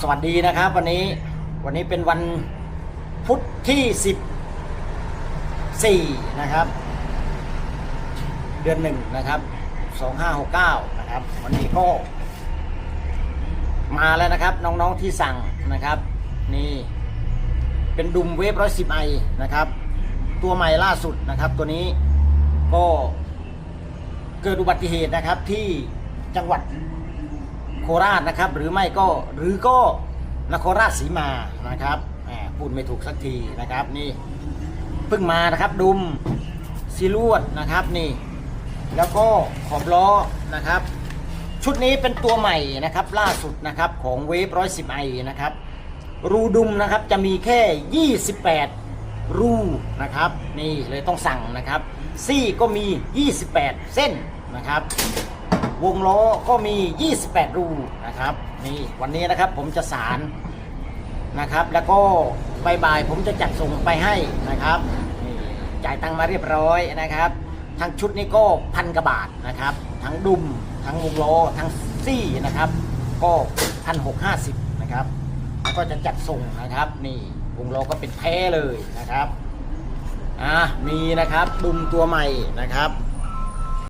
สวัสดีนะครับ วันนี้วันนี้เป็นวันพุธที่สิบสี่นะครับ เดือนหนึ่งนะครับสองห้าหกเก้านะครับ วันนี้ก็มาแล้วนะครับ น้องๆที่สั่งนะครับ นี่เป็นดุมเวฟร้อยสิบไอนะครับ ตัวใหม่ล่าสุดนะครับ ตัวนี้ก็เกิดอุบัติเหตุนะครับที่จังหวัด ราชนะครับ หรือไม่ก็หรือก็นครราชสีมานะครับพูดไม่ถูกสักทีนะครับนี่เพิ่งมานะครับดุมซีลวดนะครับนี่ แล้วก็ขอบล้อนะครับ ชุดนี้เป็นตัวใหม่นะครับล่าสุดนะครับของเวฟร้อยสิบไอนะครับรูดุมนะครับจะมีแค่ 28 รูนะครับนี่เลยต้องสั่งนะครับซี่ก็มี 28 เส้นนะครับ วงล้อก็มี 28 รูนะครับนี่วันนี้นะครับผมจะสารนะครับ แล้วก็บ่ายๆผมจะจัดส่งไปให้นะครับนี่จ่ายตังค์มาเรียบร้อยนะครับ ทั้งชุดนี้ก็พันกว่าบาทนะครับ ทั้งดุมทั้งวงล้อทั้งซี่นะครับ ก็พันหกห้าสิบนะครับแล้วก็จะจัดส่งนะครับ นี่วงล้อก็เป็นแพ้เลยนะครับอะมีนะครับดุมตัวใหม่นะครับ